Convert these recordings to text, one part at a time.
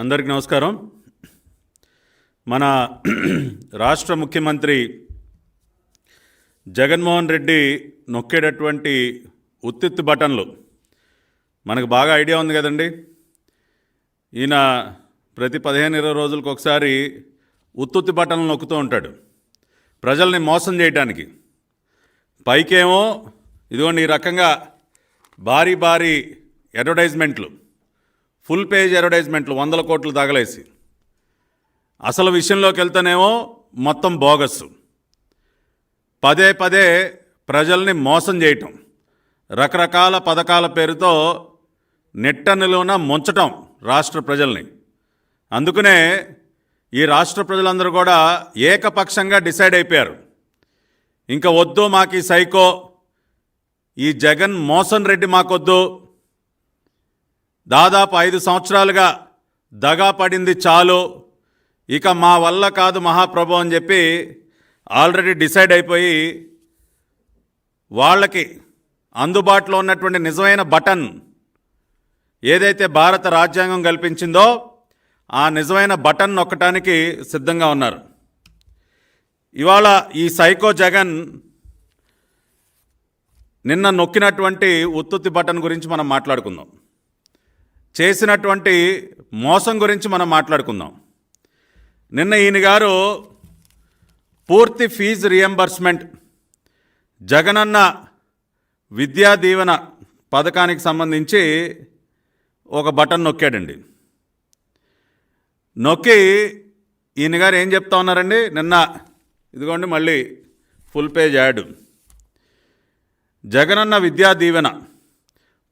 అందరికీ నమస్కారం. మన రాష్ట్ర ముఖ్యమంత్రి జగన్మోహన్ రెడ్డి నొక్కేటటువంటి ఉత్తిత్తు బటన్లు. మనకు బాగా ఐడియా ఉంది కదండి. ఈయన ప్రతి పదిహేను ఇరవై రోజులకు ఒకసారి ఉత్తుత్తి బటన్లు నొక్కుతూ ఉంటాడు. ప్రజల్ని మోసం చేయడానికి పైకేమో ఇదిగోండి ఈ రకంగా భారీ భారీ అడ్వర్టైజ్మెంట్లు. ఫుల్ పేజ్ అడ్వర్టైజ్మెంట్లు వందల కోట్లు తగలేసి అసలు విషయంలోకి వెళ్తేనేమో మొత్తం బోగస్ పదే పదే ప్రజల్ని మోసం చేయటం. రకరకాల పథకాల పేరుతో నెట్టనులోన ముంచటం రాష్ట్ర ప్రజల్ని. అందుకనే ఈ రాష్ట్ర ప్రజలందరూ కూడా ఏకపక్షంగా డిసైడ్ అయిపోయారు. ఇంకా వద్దు మాకు ఈ సైకో. ఈ జగన్ మోసన్ రెడ్డి మాకొద్దు. దాదాపు ఐదు సంవత్సరాలుగా దగా పడింది చాలు. ఇక మా వల్ల కాదు మహాప్రభు అని చెప్పి ఆల్రెడీ డిసైడ్ అయిపోయి వాళ్ళకి అందుబాటులో ఉన్నటువంటి నిజమైన బటన్ ఏదైతే భారత రాజ్యాంగం కల్పించిందో ఆ నిజమైన బటన్ నొక్కటానికి సిద్ధంగా ఉన్నారు. ఇవాళ ఈ సైకో జగన్ నిన్న నొక్కినటువంటి ఉత్తుత్తి బటన్ గురించి మనం మాట్లాడుకుందాం. చేసినటువంటి మోసం గురించి మనం మాట్లాడుకుందాం. నిన్న ఈయన గారు పూర్తి ఫీజు రియంబర్స్మెంట్ జగనన్న విద్యా దీవెన పథకానికి సంబంధించి ఒక బటన్ నొక్కాడండి. నొక్కి ఈయన గారు ఏం చెప్తా ఉన్నారండి? నిన్న ఇదిగోండి మళ్ళీ full page add. Jagananna Vidya Deevena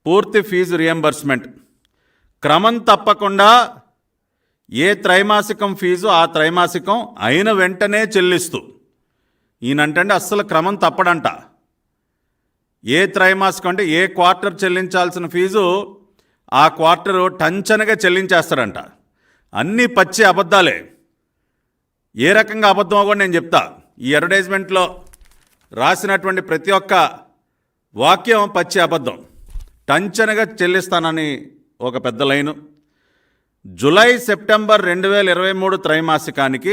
పూర్తి ఫీజు రియంబర్స్మెంట్. క్రమం తప్పకుండా ఏ త్రైమాసికం ఫీజు ఆ త్రైమాసికం అయిన వెంటనే చెల్లిస్తూ. ఈయనంటే అస్సలు క్రమం తప్పడంట. ఏ త్రైమాసికం అంటే ఏ క్వార్టర్ చెల్లించాల్సిన ఫీజు ఆ క్వార్టరు టంచనగా చెల్లించేస్తాడంట. అన్నీ పచ్చి అబద్ధాలే. ఏ రకంగా అబద్ధమో కూడా నేను చెప్తా. ఈ అడ్వర్టైజ్మెంట్లో రాసినటువంటి ప్రతి ఒక్క వాక్యం పచ్చి అబద్ధం. టంచనగా చెల్లిస్తానని ఒక పెద్ద లైను. జులై సెప్టెంబర్ రెండు వేల ఇరవై మూడు త్రైమాసికానికి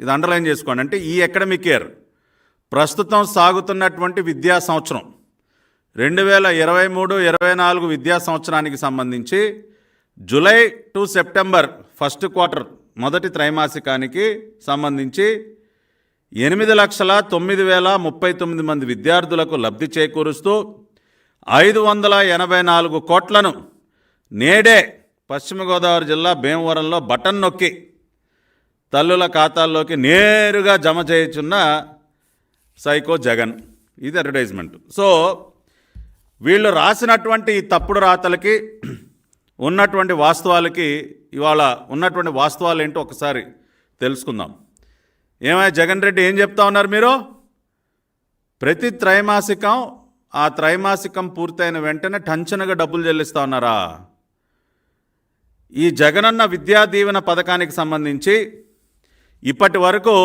ఇది అండర్లైన్ చేసుకోండి. అంటే ఈ అకాడమిక్ ఇయర్ ప్రస్తుతం సాగుతున్నటువంటి విద్యా సంవత్సరం. రెండు వేల ఇరవై మూడు ఇరవై నాలుగు విద్యా సంవత్సరానికి సంబంధించి July to September first quarter మొదటి త్రైమాసికానికి సంబంధించి ఎనిమిది లక్షల తొమ్మిది వేల ముప్పై తొమ్మిది మంది విద్యార్థులకు లబ్ధి చేకూరుస్తూ ఐదు వందల ఎనభై నాలుగు కోట్లను నేడే పశ్చిమ గోదావరి జిల్లా భీమవరంలో బటన్ నొక్కి తల్లుల ఖాతాల్లోకి నేరుగా జమ చేయుచున్న సైకో జగన్. ఇది అడ్వర్టైజ్మెంట్. సో వీళ్ళు రాసినటువంటి ఈ తప్పుడు రాతలకి ఉన్నటువంటి వాస్తవాలకి ఇవాళ ఉన్నటువంటి వాస్తవాలు ఏంటో ఒకసారి తెలుసుకుందాం. ఏమై జగన్ రెడ్డి ఏం చెప్తా ఉన్నారు మీరు? ప్రతి త్రైమాసికం ఆ త్రైమాసికం పూర్తయిన వెంటనే టంచనగా డబ్బులు చెల్లిస్తా ఉన్నారా? ఈ జగనన్న విద్యా దీవెన పథకానికి సంబంధించి ఇప్పటి వరకు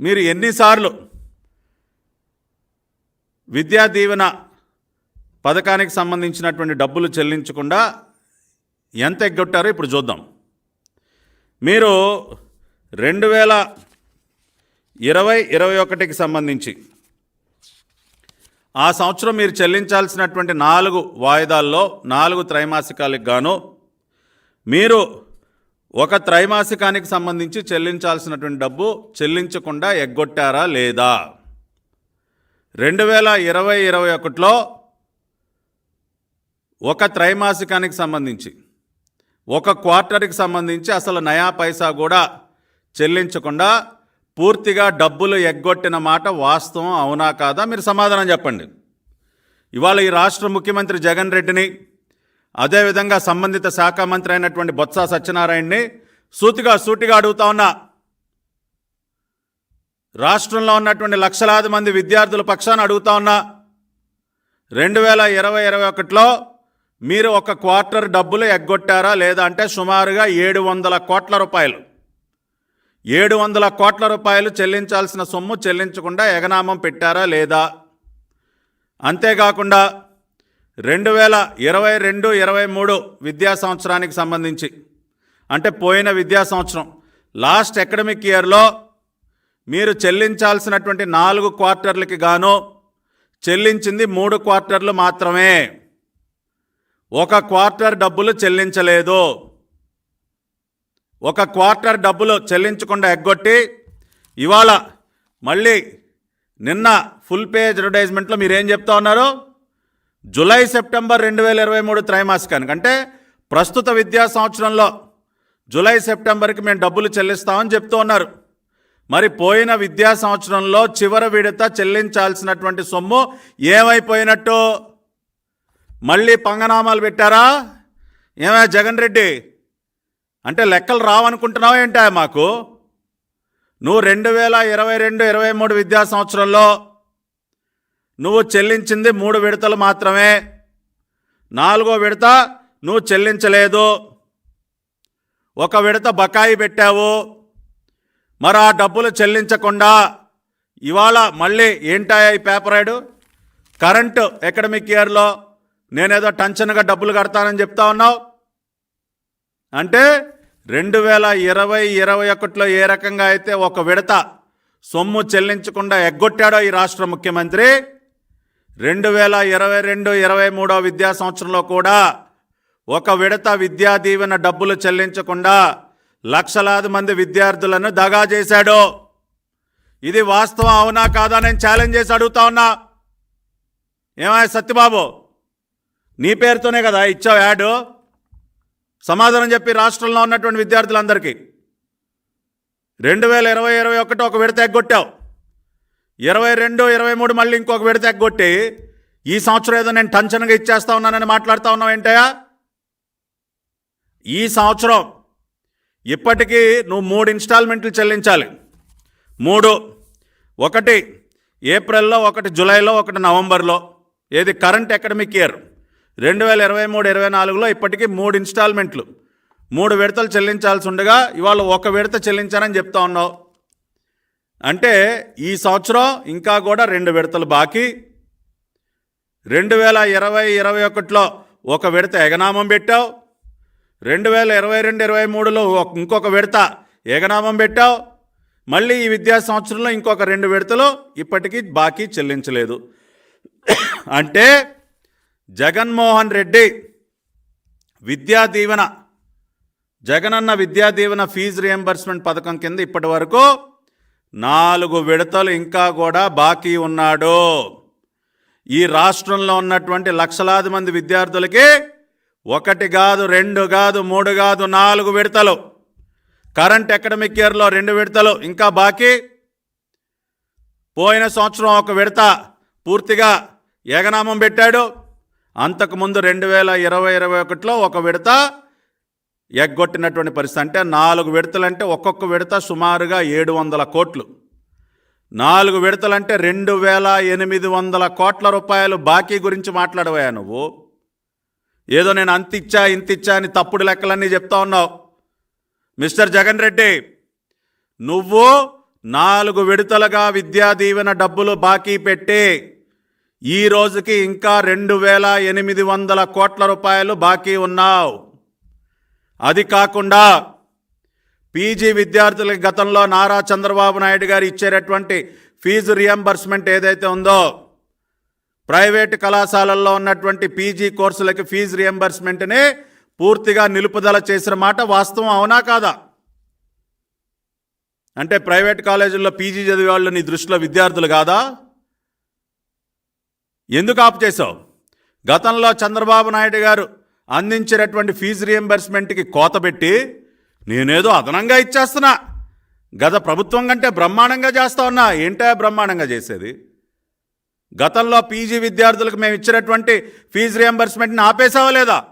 మీరు ఎన్నిసార్లు విద్యా దీవెన పథకానికి సంబంధించినటువంటి డబ్బులు చెల్లించకుండా ఎంత ఎగ్గొట్టారో ఇప్పుడు చూద్దాం. మీరు రెండు వేల ఇరవై ఇరవై ఒకటికి సంబంధించి ఆ సంవత్సరం మీరు చెల్లించాల్సినటువంటి నాలుగు వాయిదాల్లో నాలుగు త్రైమాసికాలకు గాను మీరు ఒక త్రైమాసికానికి సంబంధించి చెల్లించాల్సినటువంటి డబ్బు చెల్లించకుండా ఎగ్గొట్టారా లేదా? రెండు వేల ఇరవై ఇరవై ఒకటిలో ఒక త్రైమాసికానికి సంబంధించి ఒక క్వార్టర్కి సంబంధించి అసలు నయా పైసా కూడా చెల్లించకుండా పూర్తిగా డబ్బులు ఎగ్గొట్టిన మాట వాస్తవం అవునా కాదా? మీరు సమాధానం చెప్పండి. ఇవాళ ఈ రాష్ట్ర ముఖ్యమంత్రి జగన్ రెడ్డిని అదేవిధంగా సంబంధిత శాఖ మంత్రి అయినటువంటి బొత్స సత్యనారాయణని సూతిగా సూటిగా అడుగుతా ఉన్నా. రాష్ట్రంలో ఉన్నటువంటి లక్షలాది మంది విద్యార్థుల పక్షాన అడుగుతా ఉన్నా. రెండు వేల ఇరవై ఇరవై ఒకటిలో మీరు ఒక క్వార్టర్ డబ్బులు ఎగ్గొట్టారా లేదా అంటే సుమారుగా ఏడు వందల కోట్ల రూపాయలు. ఏడు వందల కోట్ల రూపాయలు చెల్లించాల్సిన సొమ్ము చెల్లించకుండా ఎగనామం పెట్టారా లేదా? అంతేకాకుండా రెండు వేల ఇరవై రెండు ఇరవై మూడు విద్యా సంవత్సరానికి సంబంధించి. అంటే పోయిన విద్యా సంవత్సరం. లాస్ట్ అకాడమిక్ ఇయర్లో మీరు చెల్లించాల్సినటువంటి నాలుగు క్వార్టర్లకి గాను చెల్లించింది మూడు క్వార్టర్లు మాత్రమే. ఒక క్వార్టర్ డబ్బులు చెల్లించలేదు. ఒక క్వార్టర్ డబ్బులు చెల్లించకుండా ఎగ్గొట్టి ఇవాళ మళ్ళీ నిన్న ఫుల్ పే అడ్వర్టైజ్మెంట్లో మీరేం చెప్తా ఉన్నారు? జులై సెప్టెంబర్ రెండు వేల ఇరవై మూడు త్రైమాసికానికి. అంటే ప్రస్తుత విద్యా సంవత్సరంలో జులై సెప్టెంబర్కి మేము డబ్బులు చెల్లిస్తామని చెప్తూ ఉన్నారు. మరి పోయిన విద్యా సంవత్సరంలో చివరి విడత చెల్లించాల్సినటువంటి సొమ్ము ఏమైపోయినట్టు? మళ్ళీ పంగనామాలు పెట్టారా? ఏమయ్య జగన్ రెడ్డి? అంటే లెక్కలు రావనుకుంటున్నావు ఏంటా మాకు? నువ్వు రెండు వేల ఇరవై రెండు ఇరవై మూడు విద్యా సంవత్సరంలో నువ్వు చెల్లించింది మూడు విడతలు మాత్రమే. నాలుగో విడత నువ్వు చెల్లించలేదు. ఒక విడత బకాయి పెట్టావు. మరి ఆ డబ్బులు చెల్లించకుండా ఇవాళ మళ్ళీ ఏంటా ఈ పేపర్ రాయడు? కరెంటు అకాడమిక్ ఇయర్లో నేనేదో టెన్షన్గా డబ్బులు కడతానని చెప్తా ఉన్నావు? అంటే రెండు వేల ఇరవై ఇరవై ఒకటిలో ఏ రకంగా అయితే ఒక విడత సొమ్ము చెల్లించకుండా ఎగ్గొట్టాడో ఈ రాష్ట్ర ముఖ్యమంత్రి రెండు వేల ఇరవై రెండు ఇరవై మూడో విద్యా సంవత్సరంలో కూడా ఒక విడత విద్యా దీవెన డబ్బులు చెల్లించకుండా లక్షలాది మంది విద్యార్థులను దగా చేశాడు. ఇది వాస్తవం అవునా కాదా నేను ఛాలెంజ్ చేసి అడుగుతా ఉన్నా? ఏమయ్య సత్యబాబు? నీ పేరుతోనే కదా ఇచ్చావు యాడ్. సమాధానం చెప్పి రాష్ట్రంలో ఉన్నటువంటి విద్యార్థులందరికీ. రెండు వేల ఇరవై ఇరవై ఒకటి ఒక విడత ఎగ్గొట్టావు. ఇరవై రెండు ఇరవై మూడు మళ్ళీ ఇంకొక విడత ఎగ్గొట్టి ఈ సంవత్సరం ఏదో నేను టంచనగా ఇచ్చేస్తా ఉన్నానని మాట్లాడుతూ ఉన్నావు ఏంటయ్యా? ఈ సంవత్సరం ఇప్పటికీ నువ్వు మూడు ఇన్స్టాల్మెంట్లు చెల్లించాలి. మూడు. ఒకటి ఏప్రిల్లో ఒకటి జూలైలో ఒకటి నవంబర్లో. ఏది కరెంట్ అకాడమిక్ ఇయర్. రెండు వేల ఇరవై మూడు ఇరవై నాలుగులో ఇప్పటికీ మూడు ఇన్స్టాల్మెంట్లు. మూడు విడతలు చెల్లించాల్సి ఉండగా ఇవాళ ఒక విడత చెల్లించానని చెప్తా ఉన్నావు. అంటే ఈ సంవత్సరం ఇంకా కూడా రెండు విడతలు బాకీ. రెండు వేల ఇరవై ఇరవై ఒకటిలో ఒక విడత ఎగనామం పెట్టావు. రెండు వేల ఇరవై రెండు ఇరవై మూడులో ఇంకొక విడత ఎగనామం పెట్టావు. మళ్ళీ ఈ విద్యా సంవత్సరంలో ఇంకొక రెండు విడతలు ఇప్పటికీ బాకీ చెల్లించలేదు. అంటే జగన్మోహన్ రెడ్డి విద్యా దీవెన జగనన్న విద్యా దీవెన ఫీజు రియంబర్స్మెంట్ పథకం కింద ఇప్పటి వరకు నాలుగు విడతలు ఇంకా కూడా బాకీ ఉన్నాడు. ఈ రాష్ట్రంలో ఉన్నటువంటి లక్షలాది మంది విద్యార్థులకి ఒకటి కాదు రెండు కాదు మూడు కాదు నాలుగు విడతలు. కరెంట్ అకాడమిక్ ఇయర్లో రెండు విడతలు ఇంకా బాకీ. పోయిన సంవత్సరం ఒక విడత పూర్తిగా ఏకనామం పెట్టాడు. అంతకుముందు రెండు వేల ఇరవై ఇరవై ఒకటిలో ఒక విడత ఎగ్గొట్టినటువంటి పరిస్థితి. అంటే నాలుగు విడతలంటే ఒక్కొక్క విడత సుమారుగా ఏడు వందల కోట్లు. నాలుగు విడతలంటే రెండు వేల ఎనిమిది వందల కోట్ల రూపాయలు బాకీ గురించి మాట్లాడవా నువ్వు. ఏదో నేను అంతిచ్చా ఇంతిచ్చా అని తప్పుడు లెక్కలన్నీ చెప్తా ఉన్నావు. మిస్టర్ జగన్ రెడ్డి నువ్వు నాలుగు విడతలుగా విద్యా దీవెన డబ్బులు బాకీ పెట్టి ఈ రోజుకి ఇంకా రెండు వేల ఎనిమిది వందల కోట్ల రూపాయలు బాకీ ఉన్నావు. అది కాకుండా పీజీ విద్యార్థులకి గతంలో నారా చంద్రబాబు నాయుడు గారు ఇచ్చేటటువంటి ఫీజు రియంబర్స్మెంట్ ఏదైతే ఉందో ప్రైవేటు కళాశాలల్లో ఉన్నటువంటి పీజీ కోర్సులకి ఫీజు రియంబర్స్మెంట్ని పూర్తిగా నిలుపుదల చేసిన మాట వాస్తవం అవునా కాదా? అంటే ప్రైవేట్ కాలేజీల్లో పీజీ చదివే వాళ్ళు నీ దృష్టిలో విద్యార్థులు కాదా? ఎందుకు ఆపు చేసావు గతంలో చంద్రబాబు నాయుడు గారు అందించినటువంటి ఫీజు రియంబర్స్మెంట్కి కోత పెట్టి నేనేదో అదనంగా ఇచ్చేస్తున్నా. గత ప్రభుత్వం కంటే బ్రహ్మాండంగా చేస్తా ఉన్నా. ఏంటో బ్రహ్మాండంగా చేసేది? గతంలో పీజీ విద్యార్థులకు మేము ఇచ్చినటువంటి ఫీజు రియంబర్స్మెంట్ని ఆపేసావా లేదా?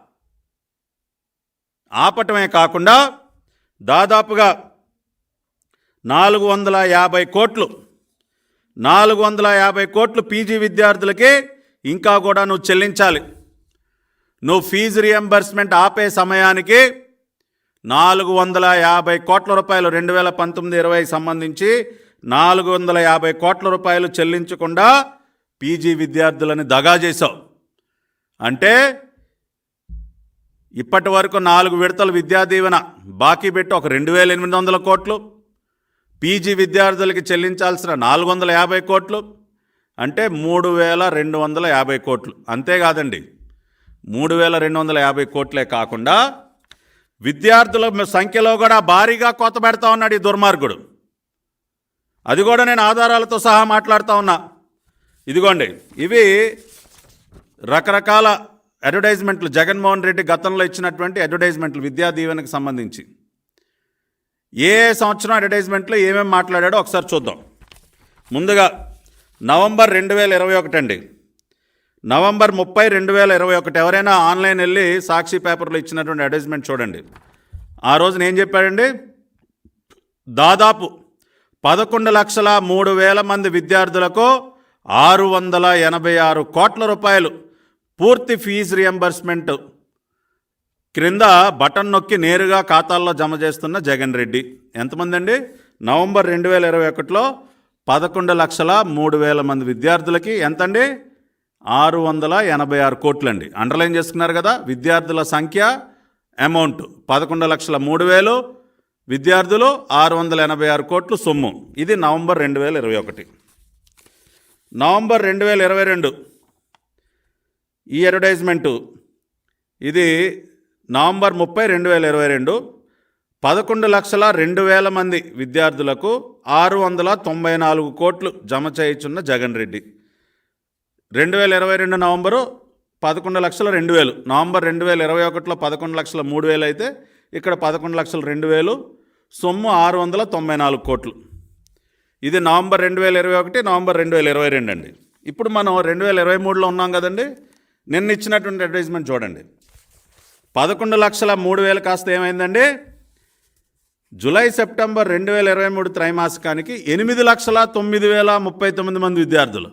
ఆపటమే కాకుండా దాదాపుగా నాలుగు వందల యాభై కోట్లు నాలుగు వందల యాభై కోట్లు పీజీ విద్యార్థులకి ఇంకా కూడా నువ్వు చెల్లించాలి. నువ్వు ఫీజు రియంబర్స్మెంట్ ఆపే సమయానికి నాలుగు వందల యాభై కోట్ల రూపాయలు రెండు వేల పంతొమ్మిది ఇరవై సంబంధించి నాలుగు వందల యాభై కోట్ల రూపాయలు చెల్లించకుండా పీజీ విద్యార్థులని దగా చేశావు. అంటే ఇప్పటి వరకు నాలుగు విడతలు విద్యా దీవెన బాకీ పెట్టి ఒక రెండు వేల ఎనిమిది వందల కోట్లు పీజీ విద్యార్థులకి చెల్లించాల్సిన నాలుగు వందల యాభై కోట్లు అంటే మూడు వేల రెండు వందల యాభై కోట్లు. అంతేకాదండి. మూడు వేల రెండు వందల యాభై కోట్లే కాకుండా విద్యార్థుల సంఖ్యలో కూడా భారీగా కొత్త పెడతా ఉన్నాడు ఈ దుర్మార్గుడు. అది కూడా నేను ఆధారాలతో సహా మాట్లాడుతూ ఉన్నా. ఇదిగోండి ఇవి రకరకాల అడ్వర్టైజ్మెంట్లు. జగన్మోహన్ రెడ్డి గతంలో ఇచ్చినటువంటి అడ్వర్టైజ్మెంట్లు విద్యా దీవెనకు సంబంధించి. ఏ సంవత్సరం అడ్వర్టైజ్మెంట్లో ఏమేమి మాట్లాడాడో ఒకసారి చూద్దాం. ముందుగా నవంబర్ రెండు వేల ఇరవై ఒకటి అండి నవంబర్ ముప్పై రెండు వేల ఇరవై ఒకటి ఎవరైనా ఆన్లైన్ వెళ్ళి సాక్షి పేపర్లో ఇచ్చినటువంటి అడ్వర్టైజ్మెంట్ చూడండి. ఆ రోజున ఏం చెప్పాడండి? దాదాపు పదకొండు లక్షల మూడు వేల మంది విద్యార్థులకు ఆరు వందల ఎనభై ఆరు కోట్ల రూపాయలు పూర్తి ఫీజు రియంబర్స్మెంట్ క్రింద బటన్ నొక్కి నేరుగా ఖాతాల్లో జమ చేస్తున్న జగన్ రెడ్డి. ఎంతమంది అండి నవంబర్ రెండు వేల ఇరవై ఒకటిలో పదకొండు లక్షల మూడు వేల మంది విద్యార్థులకి ఎంతండి? ఆరు వందల ఎనభై ఆరు కోట్లండి. అండర్లైన్ చేసుకున్నారు కదా విద్యార్థుల సంఖ్య అమౌంట్ పదకొండు లక్షల మూడు వేలు విద్యార్థులు ఆరు వందల ఎనభై ఆరు కోట్లు సొమ్ము. ఇది నవంబర్ రెండు వేల ఇరవై ఒకటి. నవంబర్ రెండు వేల ఇరవై రెండు. ఈ అడ్వర్టైజ్మెంటు ఇది నవంబర్ ముప్పై రెండు వేల ఇరవై రెండు. పదకొండు లక్షల రెండు వేల మంది విద్యార్థులకు ఆరు వందల తొంభై నాలుగు కోట్లు జమ చేయుచున్న జగన్ రెడ్డి. రెండు వేల ఇరవై రెండు నవంబరు పదకొండు లక్షల రెండు వేలు. నవంబర్ రెండు వేల ఇరవై ఒకటిలో పదకొండు లక్షల మూడు వేలు అయితే ఇక్కడ పదకొండు లక్షల రెండు వేలు. సొమ్ము ఆరు వందల తొంభై నాలుగు కోట్లు. ఇది నవంబర్ రెండు వేల ఇరవై ఒకటి నవంబర్ రెండు వేల ఇరవై రెండు అండి. ఇప్పుడు మనం రెండు వేల ఇరవై మూడులో ఉన్నాం కదండి నిన్న ఇచ్చినటువంటి అడ్వర్టైజ్మెంట్ చూడండి. పదకొండు లక్షల మూడు వేలు కాస్త ఏమైందండి? జూలై సెప్టెంబర్ రెండు వేల ఇరవై మూడు త్రైమాసికానికి ఎనిమిది లక్షల తొమ్మిది వేల ముప్పై తొమ్మిది మంది విద్యార్థులు.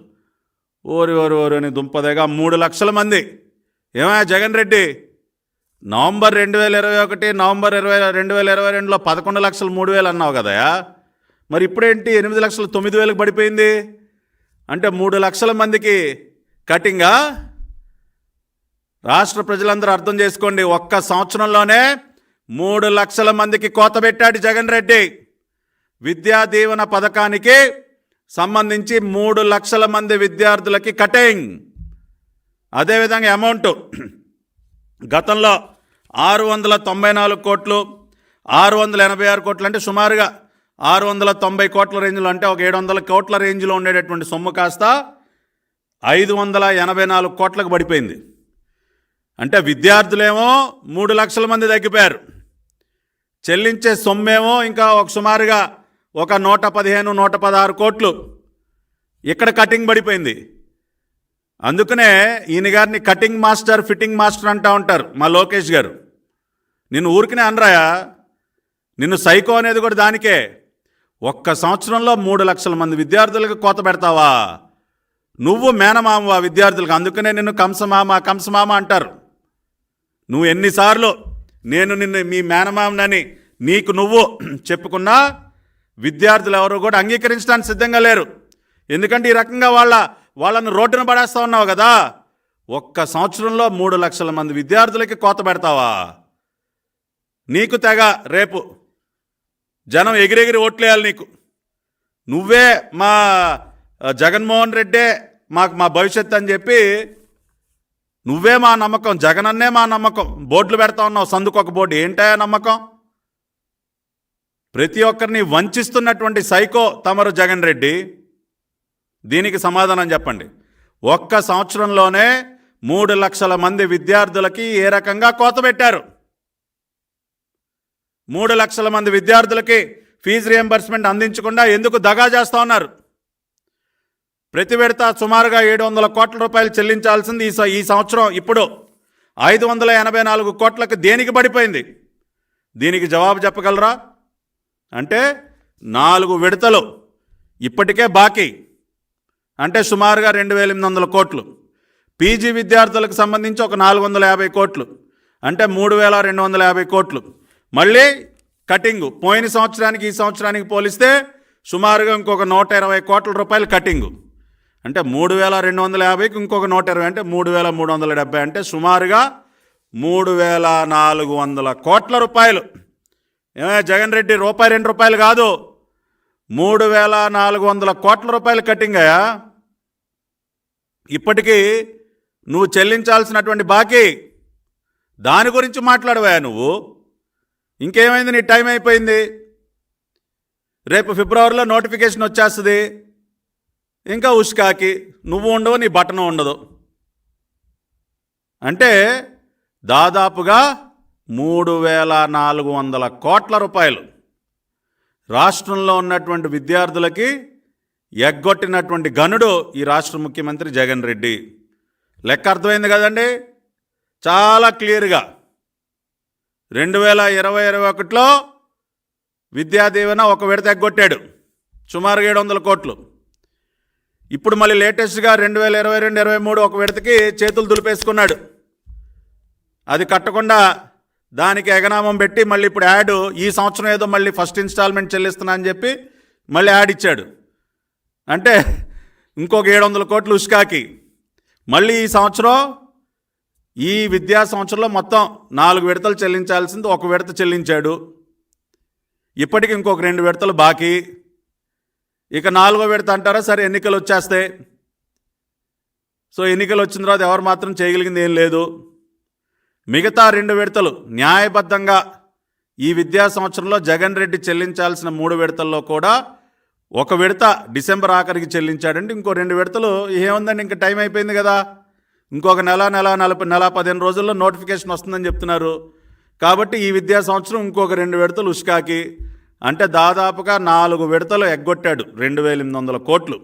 ఓరి ఓరి ఓరి అని దుంపదేగా మూడు లక్షల మంది. ఏమయ్యా జగన్ రెడ్డి? నవంబర్ రెండు వేల ఇరవై ఒకటి నవంబర్ ఇరవై రెండు వేల ఇరవై రెండులో పదకొండు లక్షలు మూడు వేలు అన్నావు కదయా మరి ఇప్పుడేంటి ఎనిమిది లక్షలు తొమ్మిది వేలకు పడిపోయింది? అంటే మూడు లక్షల మందికి కటింగా? రాష్ట్ర ప్రజలందరూ అర్థం చేసుకోండి ఒక్క సంవత్సరంలోనే మూడు లక్షల మందికి కోత పెట్టాడు జగన్ రెడ్డి. విద్యా దీవెన పథకానికి సంబంధించి మూడు లక్షల మంది విద్యార్థులకి కటింగ్. అదేవిధంగా అమౌంట్. గతంలో ఆరు వందల తొంభై నాలుగు కోట్లు ఆరు వందల ఎనభై ఆరు కోట్లు అంటే సుమారుగా ఆరు వందల తొంభై కోట్ల రేంజ్లో అంటే ఒక ఏడు వందల కోట్ల రేంజ్లో ఉండేటటువంటి సొమ్ము కాస్త ఐదు వందల ఎనభై నాలుగు కోట్లకు పడిపోయింది. అంటే విద్యార్థులేమో మూడు లక్షల మంది తగ్గిపోయారు. చెల్లించే సొమ్మేమో ఇంకా ఒక సుమారుగా ఒక నూట పదిహేను నూట పదహారు కోట్లు. ఇక్కడ కటింగ్ పడిపోయింది. అందుకనే ఈయన గారిని కటింగ్ మాస్టర్ ఫిట్టింగ్ మాస్టర్ అంటూ ఉంటారు మా లోకేష్ గారు. నిన్ను ఊరికినే అనరాయా? నిన్ను సైకో అనేది కూడా దానికే. ఒక్క సంవత్సరంలో మూడు లక్షల మంది విద్యార్థులకు కోత పెడతావా? నువ్వు మేనమామవా విద్యార్థులకు అందుకనే నిన్ను కంసమామ కంసమామ అంటారు. నువ్వు ఎన్నిసార్లు నేను నిన్ను మీ మేనమామనని నీకు నువ్వు చెప్పుకున్నా విద్యార్థులు ఎవరు కూడా అంగీకరించడానికి సిద్ధంగా లేరు. ఎందుకంటే ఈ రకంగా వాళ్ళ వాళ్ళను రోడ్డున పడేస్తా ఉన్నావు కదా. ఒక్క సంవత్సరంలో మూడు లక్షల మంది విద్యార్థులకి కోత పెడతావా? నీకు తెగ రేపు జనం ఎగిరెగిరి ఓట్లేయాలి నీకు. నువ్వే మా జగన్మోహన్ రెడ్డే మాకు మా భవిష్యత్ అని చెప్పి నువ్వే మా నమ్మకం జగనన్నే మా నమ్మకం. బోర్డులు పెడతా ఉన్నావు సందుకు ఒక బోర్డు. ఏంటా నమ్మకం? ప్రతి ఒక్కరిని వంచిస్తున్నటువంటి సైకో తమరు జగన్ రెడ్డి దీనికి సమాధానం చెప్పండి. ఒక్క సంవత్సరంలోనే మూడు లక్షల మంది విద్యార్థులకి ఏ రకంగా కోత పెట్టారు? మూడు లక్షల మంది విద్యార్థులకి ఫీజు రియంబర్స్మెంట్ అందించకుండా ఎందుకు దగా చేస్తూ ఉన్నారు? ప్రతి విడత సుమారుగా ఏడు వందల కోట్ల రూపాయలు చెల్లించాల్సింది ఈ ఈ సంవత్సరం ఇప్పుడు. ఐదు వందల ఎనభై నాలుగు కోట్లకు దేనికి పడిపోయింది? దీనికి జవాబు చెప్పగలరా? అంటే నాలుగు విడతలు ఇప్పటికే బాకీ. అంటే సుమారుగా రెండు వేల ఎనిమిది వందల కోట్లు. పీజీ విద్యార్థులకు సంబంధించి ఒక నాలుగు వందల యాభై కోట్లు. అంటే మూడు వేల రెండు వందల యాభై కోట్లు. మళ్ళీ కటింగు. పోయిన సంవత్సరానికి ఈ సంవత్సరానికి పోలిస్తే సుమారుగా ఇంకొక నూట ఇరవై కోట్ల రూపాయలు కటింగు. అంటే మూడు వేల రెండు వందల యాభైకి ఇంకొక నూట ఇరవై అంటే మూడు వేల మూడు వందల డెబ్బై అంటే సుమారుగా మూడు వేల నాలుగు వందల కోట్ల రూపాయలు. ఏమే జగన్ రెడ్డి రూపాయి రెండు రూపాయలు కాదు. మూడు వేల నాలుగు వందల కోట్ల రూపాయలు కట్టింగ్ అయ్యా. ఇప్పటికీ నువ్వు చెల్లించాల్సినటువంటి బాకీ. దాని గురించి మాట్లాడవా నువ్వు. ఇంకేమైంది నీ టైం అయిపోయింది. రేపు ఫిబ్రవరిలో నోటిఫికేషన్ వచ్చేస్తుంది. ఇంకా ఉష్కాకి నువ్వు ఉండవు నీ బటన్ ఉండదు. అంటే దాదాపుగా మూడు వేల నాలుగు వందల కోట్ల రూపాయలు. రాష్ట్రంలో ఉన్నటువంటి విద్యార్థులకి ఎగ్గొట్టినటువంటి గనుడు ఈ రాష్ట్ర ముఖ్యమంత్రి జగన్ రెడ్డి. లెక్క అర్థమైంది కదండి? చాలా క్లియర్గా. రెండు వేల ఇరవై ఇరవై ఒకటిలో విద్యా దీవెన ఒక విడత ఎగ్గొట్టాడు. సుమారు ఏడు వందల కోట్లు. ఇప్పుడు మళ్ళీ లేటెస్ట్గా రెండు వేల ఇరవై రెండు ఇరవై మూడు ఒక విడతకి చేతులు దులిపేసుకున్నాడు. అది కట్టకుండా దానికి ఎగనామం పెట్టి మళ్ళీ ఇప్పుడు యాడ్ ఈ సంవత్సరం ఏదో మళ్ళీ ఫస్ట్ ఇన్స్టాల్మెంట్ చెల్లిస్తున్నా అని చెప్పి మళ్ళీ యాడ్ ఇచ్చాడు. అంటే ఇంకొక ఏడు వందల కోట్లు ఉష్కాకి మళ్ళీ ఈ సంవత్సరం ఈ విద్యా సంవత్సరంలో మొత్తం నాలుగు విడతలు చెల్లించాల్సింది ఒక విడత చెల్లించాడు. ఇప్పటికి ఇంకొక రెండు విడతలు బాకీ. ఇక నాలుగో విడత అంటారా? సరే ఎన్నికలు వచ్చేస్తాయి. సో ఎన్నికలు వచ్చిన తర్వాత ఎవరు మాత్రం చేయగలిగింది ఏం లేదు. మిగతా రెండు విడతలు న్యాయబద్ధంగా ఈ విద్యా సంవత్సరంలో జగన్ రెడ్డి చెల్లించాల్సిన మూడు విడతల్లో కూడా ఒక విడత డిసెంబర్ ఆఖరికి చెల్లించాడంటే ఇంకో రెండు విడతలు ఏముందండి? ఇంకా టైం అయిపోయింది కదా. ఇంకొక నెల నెల నలభై నెల పదిహేను రోజుల్లో నోటిఫికేషన్ వస్తుందని చెప్తున్నారు. కాబట్టి ఈ విద్యా సంవత్సరం ఇంకొక రెండు విడతలు ఉష్కాకి. అంటే దాదాపుగా నాలుగు విడతలు ఎగ్గొట్టాడు రెండు వేల ఎనిమిది వందల కోట్లు.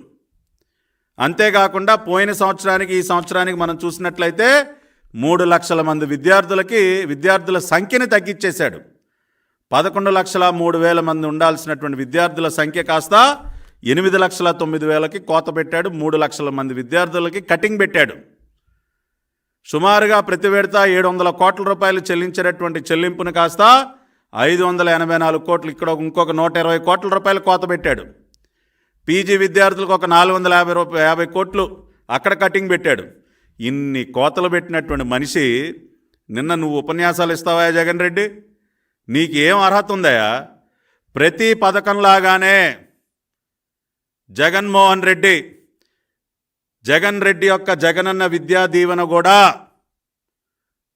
అంతేకాకుండా పోయిన సంవత్సరానికి ఈ సంవత్సరానికి మనం చూసినట్లయితే మూడు లక్షల మంది విద్యార్థులకి విద్యార్థుల సంఖ్యని తగ్గించేశాడు పదకొండు లక్షల మూడు వేల మంది ఉండాల్సినటువంటి విద్యార్థుల సంఖ్య కాస్త ఎనిమిది లక్షల తొమ్మిది వేలకి కోత పెట్టాడు మూడు లక్షల మంది విద్యార్థులకి కటింగ్ పెట్టాడు. సుమారుగా ప్రతి విడత ఏడు వందల కోట్ల రూపాయలు చెల్లించేటటువంటి చెల్లింపును కాస్త ఐదు వందల ఎనభై నాలుగు కోట్లు ఇక్కడ ఇంకొక నూట ఇరవై కోట్ల రూపాయలు కోత పెట్టాడు. పీజీ విద్యార్థులకు ఒక నాలుగు వందల యాభై రూపాయ యాభై కోట్లు అక్కడ కటింగ్ పెట్టాడు. ఇన్ని కోతలు పెట్టినటువంటి మనిషి నిన్న నువ్వు ఉపన్యాసాలు ఇస్తావా జగన్ రెడ్డి? నీకు ఏం అర్హత ఉందయా ప్రతి పథకంలాగానే జగన్మోహన్ రెడ్డి జగన్ రెడ్డి యొక్క జగనన్న విద్యా దీవెన కూడా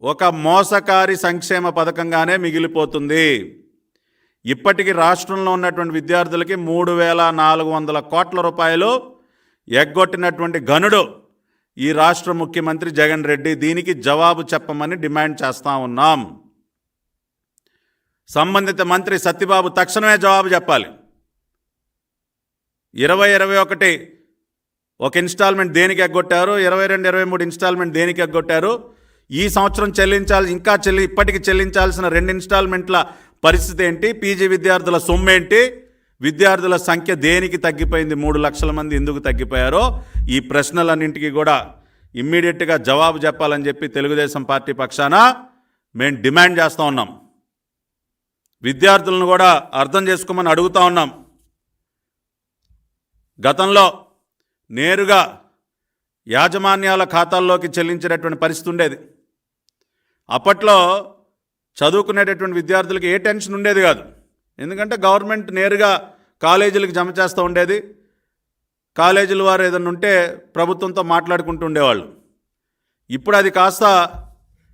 ఒక మోసకారి సంక్షేమ పథకంగానే మిగిలిపోతుంది. ఇప్పటికి రాష్ట్రంలో ఉన్నటువంటి విద్యార్థులకి మూడు వేల నాలుగు వందల కోట్ల రూపాయలు ఎగ్గొట్టినటువంటి గనుడు ఈ రాష్ట్ర ముఖ్యమంత్రి జగన్ రెడ్డి దీనికి జవాబు చెప్పమని డిమాండ్ చేస్తా ఉన్నాం. సంబంధిత మంత్రి సత్యబాబు తక్షణమే జవాబు చెప్పాలి. ఇరవై ఇరవై ఒకటి ఒక ఇన్స్టాల్మెంట్ దేనికి ఎగ్గొట్టారు? ఇరవై రెండు ఇరవై మూడు ఇన్స్టాల్మెంట్ దేనికి ఎగ్గొట్టారు? ఈ సంవత్సరం చెల్లించాలి ఇంకా చెల్లి ఇప్పటికి చెల్లించాల్సిన రెండు ఇన్స్టాల్మెంట్ల పరిస్థితి ఏంటి? పీజీ విద్యార్థుల సొమ్ము ఏంటి విద్యార్థుల సంఖ్య దేనికి తగ్గిపోయింది? మూడు లక్షల మంది ఎందుకు తగ్గిపోయారో ఈ ప్రశ్నలన్నింటికి కూడా ఇమ్మీడియట్గా జవాబు చెప్పాలని చెప్పి తెలుగుదేశం పార్టీ పక్షాన మేము డిమాండ్ చేస్తూ ఉన్నాం. విద్యార్థులను కూడా అర్థం చేసుకోమని అడుగుతా ఉన్నాం. గతంలో నేరుగా యాజమాన్యాల ఖాతాల్లోకి చెల్లించేటటువంటి పరిస్థితి ఉండేది. అప్పట్లో చదువుకునేటటువంటి విద్యార్థులకి ఏ టెన్షన్ ఉండేది కాదు. ఎందుకంటే గవర్నమెంట్ నేరుగా కాలేజీలకు జమ చేస్తూ ఉండేది. కాలేజీల వారు ఏదైనా ఉంటే ప్రభుత్వంతో మాట్లాడుకుంటూ ఉండేవాళ్ళు. ఇప్పుడు అది కాస్త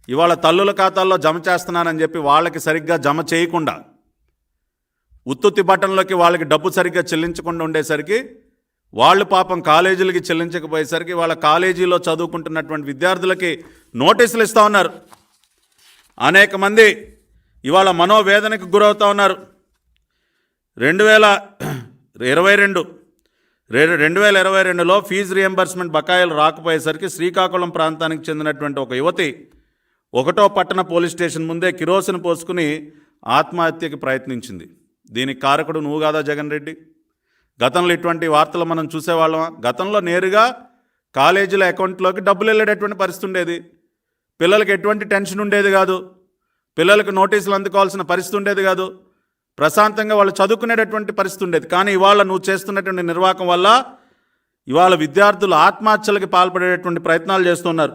ఇవాళ తల్లుల ఖాతాల్లో జమ చేస్తున్నానని చెప్పి వాళ్ళకి సరిగ్గా జమ చేయకుండా ఉత్తుత్తి బట్టంలోకి వాళ్ళకి డబ్బు సరిగ్గా చెల్లించకుండా ఉండేసరికి వాళ్ళు పాపం కాలేజీలకి చెల్లించకపోయేసరికి వాళ్ళ కాలేజీలో చదువుకుంటున్నటువంటి విద్యార్థులకి నోటీసులు ఇస్తూ ఉన్నారు. అనేక మంది ఇవాళ మనోవేదనకు గురవుతూ ఉన్నారు. రెండు వేల ఇరవై రెండు రెండు వేల ఇరవై రెండులో ఫీజు రియంబర్స్మెంట్ బకాయిలు రాకపోయేసరికి శ్రీకాకుళం ప్రాంతానికి చెందినటువంటి ఒక యువతి ఒకటో పట్టణ పోలీస్ స్టేషన్ ముందే కిరోసిన్ పోసుకుని ఆత్మహత్యకి ప్రయత్నించింది. దీనికి కారకుడు నువ్వు కాదా జగన్ రెడ్డి? గతంలో ఇటువంటి వార్తలు మనం చూసేవాళ్ళమా? గతంలో నేరుగా కాలేజీల అకౌంట్లోకి డబ్బులు వెళ్ళేటటువంటి పరిస్థితి ఉండేది. పిల్లలకి ఎటువంటి టెన్షన్ ఉండేది కాదు. పిల్లలకు నోటీసులు అందుకోవాల్సిన పరిస్థితి ఉండేది కాదు. ప్రశాంతంగా వాళ్ళు చదువుకునేటటువంటి పరిస్థితి ఉండేది. కానీ ఇవాళ నువ్వు చేస్తున్నటువంటి నిర్వాహకం వల్ల ఇవాళ విద్యార్థులు ఆత్మహత్యలకి పాల్పడేటటువంటి ప్రయత్నాలు చేస్తున్నారు.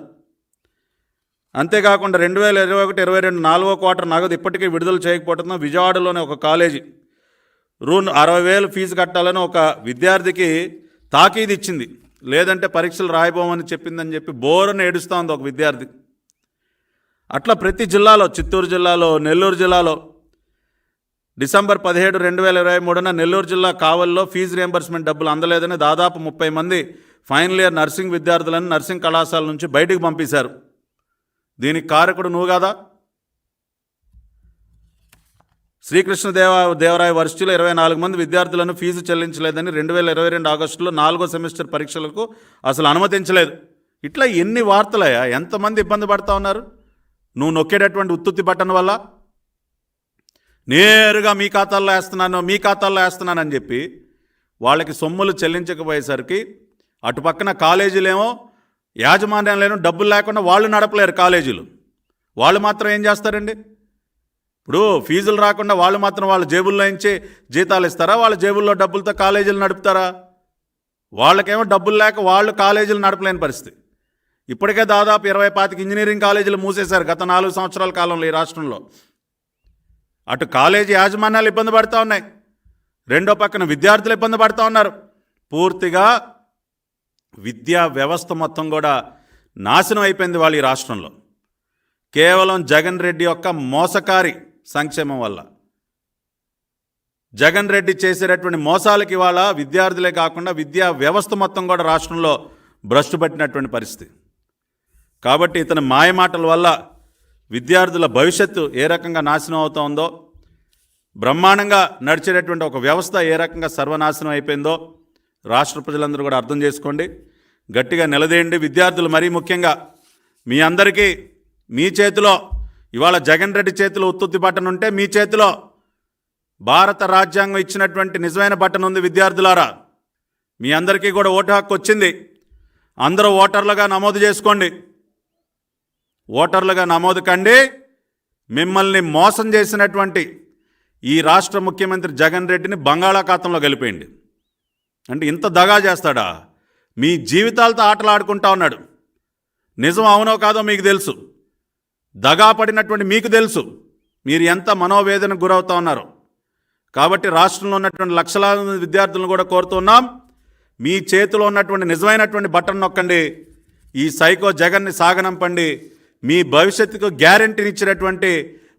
అంతేకాకుండా రెండు వేల ఇరవై ఒకటి ఇరవై రెండు నాలుగో క్వార్టర్ నగదు ఇప్పటికీ విడుదల చేయకపోతున్నా విజయవాడలోని ఒక కాలేజీ రూన్ అరవై వేలు ఫీజు కట్టాలని ఒక విద్యార్థికి తాకీది ఇచ్చింది. లేదంటే పరీక్షలు రాయబోమని చెప్పిందని చెప్పి బోరని ఏడుస్తూ ఉంది ఒక విద్యార్థి. అట్లా ప్రతి జిల్లాలో చిత్తూరు జిల్లాలో నెల్లూరు జిల్లాలో డిసెంబర్ పదిహేడు రెండు వేల ఇరవై మూడున నెల్లూరు జిల్లా కావల్లో ఫీజు రియంబర్స్మెంట్ డబ్బులు అందలేదని దాదాపు ముప్పై మంది ఫైనల్ ఇయర్ నర్సింగ్ విద్యార్థులను నర్సింగ్ కళాశాల నుంచి బయటికి పంపించారు దీనికి కారకుడు నువ్వు కాదా? శ్రీకృష్ణదేవ దేవరాయ వర్సిటీలో ఇరవై నాలుగు మంది విద్యార్థులను ఫీజు చెల్లించలేదని రెండు వేల ఇరవై రెండు ఆగస్టులో నాలుగో సెమిస్టర్ పరీక్షలకు అసలు అనుమతించలేదు. ఇట్లా ఎన్ని వార్తలయ్యా? ఎంతమంది ఇబ్బంది పడతా ఉన్నారు? నువ్వు నొక్కేటటువంటి ఉత్తుత్తి బట్టన్ వల్ల నేరుగా మీ ఖాతాల్లో వేస్తున్నాను మీ ఖాతాల్లో వేస్తున్నానని చెప్పి వాళ్ళకి సొమ్ములు చెల్లించకపోయేసరికి అటు పక్కన కాలేజీలేమో యాజమాన్యాలేమో డబ్బులు లేకుండా వాళ్ళు నడపలేరు కాలేజీలు. వాళ్ళు మాత్రం ఏం చేస్తారండి? ఇప్పుడు ఫీజులు రాకుండా వాళ్ళు మాత్రం వాళ్ళ జేబుల్లో నుంచి జీతాలు ఇస్తారా? వాళ్ళ జేబుల్లో డబ్బులతో కాలేజీలు నడుపుతారా? వాళ్ళకేమో డబ్బులు లేక వాళ్ళు కాలేజీలు నడపలేని పరిస్థితి. ఇప్పటికే దాదాపు ఇరవై పాతికి ఇంజనీరింగ్ కాలేజీలు మూసేశారు గత నాలుగు సంవత్సరాల కాలంలో ఈ రాష్ట్రంలో. అటు కాలేజీ యాజమాన్యాలు ఇబ్బంది పడుతూ ఉన్నాయి. రెండో పక్కన విద్యార్థులు ఇబ్బంది పడుతూ ఉన్నారు. పూర్తిగా విద్యా వ్యవస్థ మొత్తం కూడా నాశనం అయిపోయింది వాళ్ళు ఈ రాష్ట్రంలో. కేవలం జగన్ రెడ్డి యొక్క మోసకారి సంక్షేమం వల్ల. జగన్ రెడ్డి చేసేటటువంటి మోసాలకి ఇవాళ విద్యార్థులే కాకుండా విద్యా వ్యవస్థ మొత్తం కూడా రాష్ట్రంలో భ్రష్టు పట్టినటువంటి పరిస్థితి. కాబట్టి ఇతని మాయమాటల వల్ల విద్యార్థుల భవిష్యత్తు ఏ రకంగా నాశనం అవుతోందో బ్రహ్మాండంగా నడిచేటటువంటి ఒక వ్యవస్థ ఏ రకంగా సర్వనాశనం అయిపోయిందో రాష్ట్ర ప్రజలందరూ కూడా అర్థం చేసుకోండి. గట్టిగా నిలదేయండి. విద్యార్థులు మరీ ముఖ్యంగా మీ అందరికీ మీ చేతిలో ఇవాళ జగన్ రెడ్డి చేతిలో ఉత్తుత్తి బటన్ ఉంటే మీ చేతిలో భారత రాజ్యాంగం ఇచ్చినటువంటి నిజమైన బటన్ ఉంది విద్యార్థులారా. మీ అందరికీ కూడా ఓటు హక్కు వచ్చింది. అందరూ ఓటర్లుగా నమోదు చేసుకోండి. ఓటర్లుగా నమోదు కండి. మిమ్మల్ని మోసం చేసినటువంటి ఈ రాష్ట్ర ముఖ్యమంత్రి జగన్ రెడ్డిని బంగాళాఖాతంలో కలిపేయండి అంటే ఇంత దగా చేస్తాడా? మీ జీవితాలతో ఆటలాడుకుంటా ఉన్నాడు. నిజం అవునో కాదో మీకు తెలుసు. దగా పడినటువంటి మీకు తెలుసు. మీరు ఎంత మనోవేదనకు గురవుతా ఉన్నారో. కాబట్టి రాష్ట్రంలో ఉన్నటువంటి లక్షలాది మంది విద్యార్థులను కూడా కోరుతున్నాం మీ చేతిలో ఉన్నటువంటి నిజమైనటువంటి బటన్ నొక్కండి. ఈ సైకో జగన్ని సాగనంపండి. మీ భవిష్యత్తుకు గ్యారంటీనిచ్చినటువంటి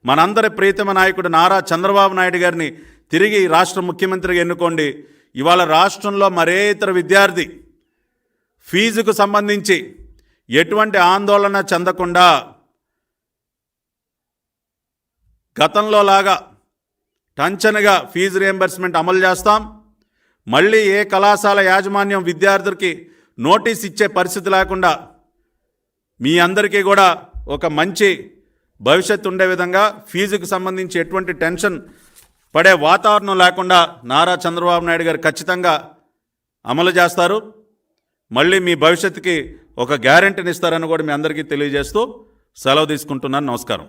మనందరి ప్రీతమ నాయకుడు నారా చంద్రబాబు నాయుడు గారిని తిరిగి ఈ రాష్ట్ర ముఖ్యమంత్రిగా ఎన్నుకోండి. ఇవాళ రాష్ట్రంలో మరే ఇతర విద్యార్థి ఫీజుకు సంబంధించి ఎటువంటి ఆందోళన చెందకుండా గతంలో లాగా టంచనగా ఫీజు రియంబర్స్మెంట్ అమలు చేస్తాం. మళ్ళీ ఏ కళాశాల యాజమాన్యం విద్యార్థులకి నోటీస్ ఇచ్చే పరిస్థితి లేకుండా మీ అందరికీ కూడా ఒక మంచి భవిష్యత్తు ఉండే విధంగా ఫీజుకు సంబంధించి ఎటువంటి టెన్షన్ పడే వాతావరణం లేకుండా నారా చంద్రబాబు నాయుడు గారు ఖచ్చితంగా అమలు చేస్తారు. మళ్ళీ మీ భవిష్యత్తుకి ఒక గ్యారంటీని ఇస్తారని కూడా మీ అందరికీ తెలియజేస్తూ సెలవు తీసుకుంటున్నాను. నమస్కారం.